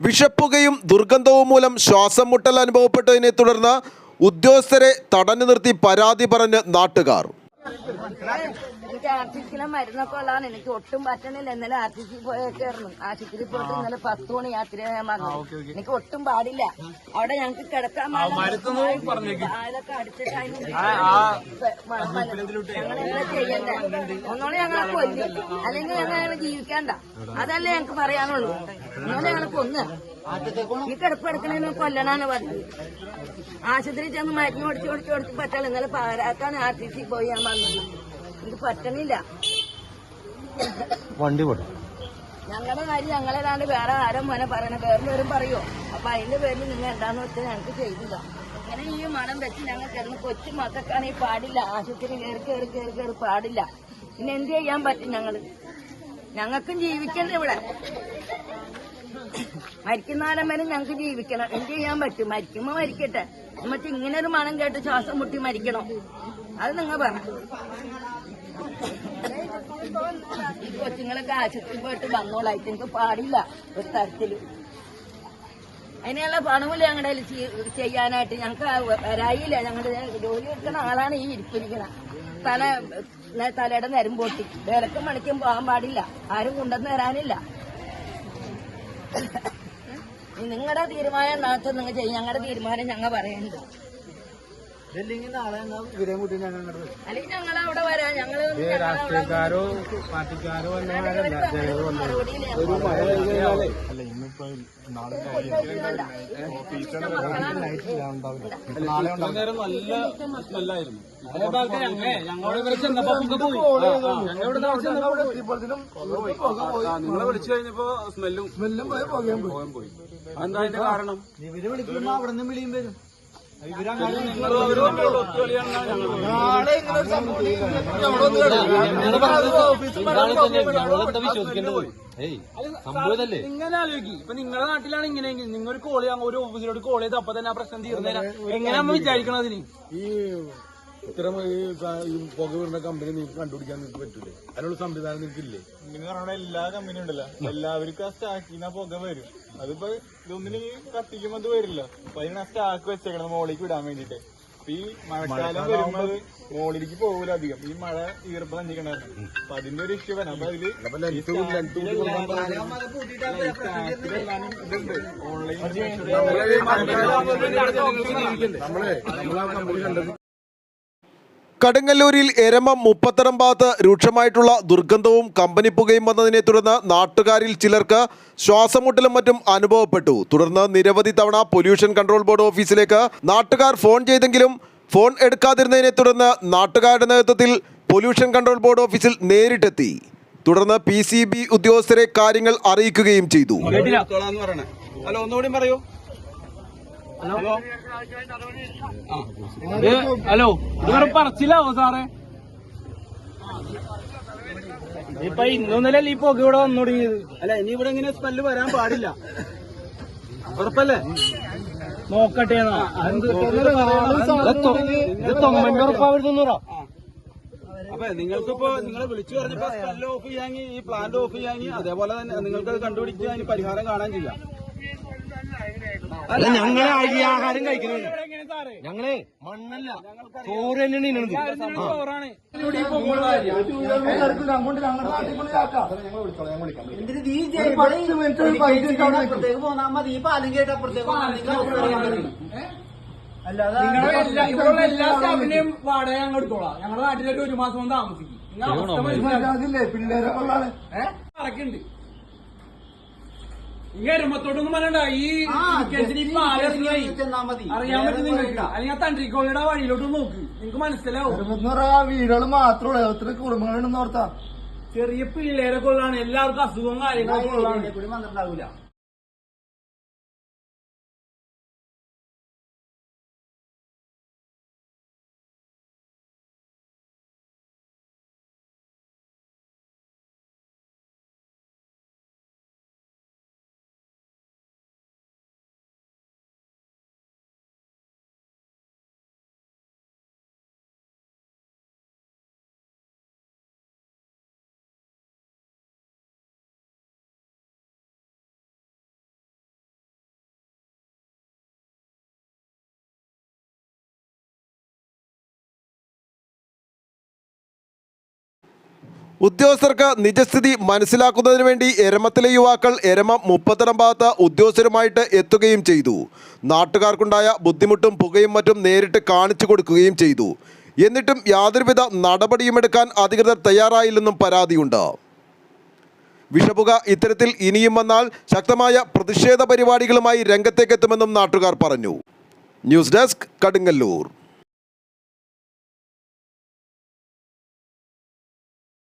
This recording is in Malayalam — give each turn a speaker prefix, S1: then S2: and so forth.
S1: വിഷപ്പുകയും ദുർഗന്ധവും മൂലം ശ്വാസം മുട്ടൽ അനുഭവപ്പെട്ടതിനെ തുടർന്ന് ഉദ്യോഗസ്ഥരെ തടഞ്ഞു നിർത്തി പരാതി പറഞ്ഞ് നാട്ടുകാർ.
S2: എനിക്ക് മരുന്നൊക്കെ ഉള്ളതാണ്. എനിക്ക് ഒട്ടും പറ്റണില്ല. ഇന്നലെ പോയേക്കായിരുന്നു. ആശുപത്രിയിൽ പോയിട്ട് ഇന്നലെ പത്ത് മണി എനിക്ക് ഒട്ടും പാടില്ല. അവിടെ ഞങ്ങൾക്ക് കിടക്കാൻ കാലൊക്കെ അടിച്ചിട്ട് ഞങ്ങളെങ്ങനെ ചെയ്യണ്ടേ. ഒന്നുകൂടെ ഞങ്ങളെ കൊല്ലും. അല്ലെങ്കിൽ ഞങ്ങൾ ഞങ്ങൾ ജീവിക്കണ്ട. അതല്ലേ ഞങ്ങൾക്ക് പറയാനുള്ളൂ. ഞങ്ങളെ കൊന്ന് ഈ കിടപ്പ് എടുക്കണേന്ന് കൊല്ലണാന്ന് പറഞ്ഞത്. ആശുപത്രി ചെന്ന് മരുന്ന് ഓടിച്ച് ഓടിച്ച് ഓടിച്ച് പറ്റില്ല ഇന്നലെ പാരാക്കാൻ ആർ ടി സി പോയി ഞാൻ വന്നത്. എനിക്ക് പറ്റണില്ല.
S3: വണ്ടി പോട്ടെ.
S2: ഞങ്ങളുടെ കാര്യം ഞങ്ങളേതാണ്ട് വേറെ ആരും മോനെ പറയണ. വേറെല്ലാവരും പറയോ? അപ്പൊ അതിന്റെ പേരിൽ നിങ്ങൾ എന്താന്ന് വെച്ചാൽ ഞങ്ങൾക്ക് ചെയ്തില്ല. അങ്ങനെ ഈ മണം വെച്ച് ഞങ്ങൾക്ക് എന്ന് കൊച്ചു മക്കൾക്കാണെങ്കിൽ പാടില്ല. ആശുപത്രി കയറി കയറി കയറി കയറി പാടില്ല. പിന്നെ എന്ത് ചെയ്യാൻ പറ്റും ഞങ്ങൾ? ഞങ്ങൾക്കും ജീവിക്കണ്ടേ ഇവിടെ. മരിക്കുന്നാലം വരെ ഞങ്ങൾക്ക് ജീവിക്കണം. എന്ത് ചെയ്യാൻ പറ്റും? മരിക്കുമ്പോ മരിക്കട്ടെ. എന്നിട്ട് ഇങ്ങനെ ഒരു മണം കേട്ട് ശ്വാസം മുട്ടി മരിക്കണം. അത് നിങ്ങൾ പറഞ്ഞു കൊച്ചുങ്ങളൊക്കെ ആശുപത്രി പോയിട്ട് വന്നോളായിട്ട് എനിക്ക് പാടില്ല ഒരു തരത്തിൽ. അതിനുള്ള പണമില്ല ഞങ്ങളുടെ ചെയ്യാനായിട്ട് ഞങ്ങൾക്ക് വരായില്ല. ഞങ്ങളുടെ ജോലി എടുക്കുന്ന ആളാണ് ഈ ഇരിപ്പിരിക്കണ. തല തലയുടെ നരമ്പോട്ടി പൊട്ടി. വിലക്കും മണിക്കും പോകാൻ പാടില്ല. ആരും കൊണ്ടുവന്ന് തരാനില്ല. നിങ്ങളുടെ തീരുമാനം എന്താ നിങ്ങൾ ചെയ്യും. ഞങ്ങളുടെ തീരുമാനം ഞങ്ങൾ പറയുന്നുണ്ട്
S3: ഇതല്ലെങ്കിൽ നാളെ എന്നാ ഇവരെയും കൂട്ടി ഞങ്ങൾ അങ്ങോട്ട് വരും.
S2: അല്ലെങ്കിൽ ഞങ്ങൾ അവിടെ വരാം.
S3: ഞങ്ങൾ രാഷ്ട്രീയക്കാരോ പാർട്ടിക്കാരോ
S4: അല്ല ഇന്നിപ്പോ നാളെ നിങ്ങളെ വിളിച്ചു കഴിഞ്ഞപ്പോ സ്മെല്ലും
S3: സ്മെല്ലും പോയി പോയി.
S4: പോകാൻ പോയി. അതെന്താ അതിന്റെ കാരണം?
S3: ഇവർ വിളിക്കുമ്പോ അവിടെ നിന്ന് വിളിയും വരും. ഇങ്ങനെ
S4: ആലോചിക്കും. ഇപ്പൊ നിങ്ങളുടെ നാട്ടിലാണ് ഇങ്ങനെയെങ്കിൽ നിങ്ങൾ ഒരു ചെയ്യാൻ ഒരു ഓഫീസിലോട്ട് കോൾ ചെയ്ത് അപ്പൊ തന്നെ ആ പ്രശ്നം തീർന്നേരാ. എങ്ങനെ നമ്മൾ വിചാരിക്കണം അതിന്?
S5: ഈ ഇത്തരം ഈ പുക വരുന്ന കമ്പനി നിങ്ങൾക്ക് കണ്ടുപിടിക്കാൻ നിങ്ങൾക്ക് പറ്റൂലേ? അതിനുള്ള സംവിധാനം നിങ്ങൾക്ക് ഇല്ലേ
S6: നിങ്ങൾ പറഞ്ഞ എല്ലാ കമ്പനിയും ഉണ്ടല്ലോ. എല്ലാവർക്കും ആ സ്റ്റാക്കിന് പുക വരും. അതിപ്പോ ഇതൊന്നിനും കത്തിക്കുമ്പോ അത് വരില്ല. അപ്പൊ അതിന് ആ സ്റ്റാക്ക് വെച്ചേക്കണം മോളിലേക്ക് വിടാൻ വേണ്ടിട്ട് അപ്പൊ ഈ മഴക്കാലം വരുമ്പോ അത് മോളിലേക്ക് പോകൂല അധികം. ഈ മഴ ഈർപ്പം അഞ്ചിക്കണായിരുന്നു അപ്പൊ അതിന്റെ ഒരു ഇഷ്യൂ വരാം അപ്പൊ അതിൽ ഓൺലൈൻ
S5: നമ്മളെ നമ്മളാ കമ്പനി കണ്ടത്
S1: കടുങ്ങല്ലൂരിൽ എരമം മുപ്പത്തരം ഭാഗത്ത് രൂക്ഷമായിട്ടുള്ള ദുർഗന്ധവും കമ്പനി പുകയും വന്നതിനെ തുടർന്ന് നാട്ടുകാരിൽ ചിലർക്ക് ശ്വാസമുട്ടലും മറ്റും അനുഭവപ്പെട്ടു. തുടർന്ന് നിരവധി തവണ പൊല്യൂഷൻ കൺട്രോൾ ബോർഡ് ഓഫീസിലേക്ക് നാട്ടുകാർ ഫോൺ ചെയ്തെങ്കിലും ഫോൺ എടുക്കാതിരുന്നതിനെ തുടർന്ന് നാട്ടുകാരുടെ നേതൃത്വത്തിൽ പൊല്യൂഷൻ കൺട്രോൾ ബോർഡ് ഓഫീസിൽ നേരിട്ടെത്തി. തുടർന്ന് പി സി ബി ഉദ്യോഗസ്ഥരെ കാര്യങ്ങൾ അറിയിക്കുകയും ചെയ്തു.
S4: ഹലോ ഒന്നുകൂടി പറയൂ. ഹലോ ഹലോ ഇത് വെറും പറച്ചിലാവോ സാറേ? ഇപ്പൊ ഇന്നൊന്നല്ലേ ഈ പുക ഇവിടെ വന്നു തുടങ്ങിയത് അല്ല ഇനി ഇവിടെ ഇങ്ങനെ സ്മെല്ല് വരാൻ പാടില്ല. ഉറപ്പല്ലേ? നോക്കട്ടെ അപ്പൊ നിങ്ങൾക്കിപ്പോ നിങ്ങളെ വിളിച്ചു പറഞ്ഞപ്പോ സ്മെല്ല് ഓഫ് ചെയ്യാങ്ങി ഈ പ്ലാന്റ് ഓഫ് ചെയ്യാങ്ങി അതേപോലെ തന്നെ നിങ്ങൾക്ക് അത് കണ്ടുപിടിച്ച് അതിന് പരിഹാരം കാണാൻ ചെയ്യാം.
S3: അല്ല ഞങ്ങളെ അരി ആഹാരം കഴിക്കണേ. ഞങ്ങളെ മണ്ണല്ല. ചോറ് തന്നെയാണ്
S4: ഇവിടെയുള്ള എല്ലാ സ്റ്റാഫിന്റെയും വാടക ഞങ്ങൾ എടുത്തോളാം. ഞങ്ങളുടെ നാട്ടിലേക്ക് ഒരു മാസം താമസിക്കും. നിങ്ങൾ അവസ്ഥ മനസ്സിലാക്കി. ഈ അറിയാൻ പറ്റും നിങ്ങൾക്ക് അല്ലെങ്കിൽ ആ തണ്ടിക്കോളിയുടെ വഴിയിലോട്ട് നോക്ക്. നിങ്ങൾക്ക് മനസ്സിലാവും.
S3: വീടുകൾ മാത്രമേ എത്ര കുടുംബങ്ങളുണ്ടെന്ന് ഓർത്താ.
S4: ചെറിയ പിള്ളേരെ കൊള്ളാണ്. എല്ലാവർക്കും അസുഖവും കാര്യങ്ങളൊക്കെ ഉള്ളതാണ്
S1: ഉദ്യോഗസ്ഥർക്ക് നിജസ്ഥിതി മനസ്സിലാക്കുന്നതിന് വേണ്ടി എരമത്തിലെ യുവാക്കൾ എരമം മുപ്പത്തരം ഭാഗത്ത് ഉദ്യോഗസ്ഥരുമായിട്ട് എത്തുകയും ചെയ്തു. നാട്ടുകാർക്കുണ്ടായ ബുദ്ധിമുട്ടും പുകയും മറ്റും നേരിട്ട് കാണിച്ചു കൊടുക്കുകയും ചെയ്തു. എന്നിട്ടും യാതൊരുവിധ നടപടിയും എടുക്കാൻ അധികൃതർ തയ്യാറായില്ലെന്നും പരാതിയുണ്ട്. വിഷപുക ഇത്തരത്തിൽ ഇനിയും വന്നാൽ ശക്തമായ പ്രതിഷേധ പരിപാടികളുമായി രംഗത്തേക്കെത്തുമെന്നും നാട്ടുകാർ പറഞ്ഞു. News desk Kadungallur.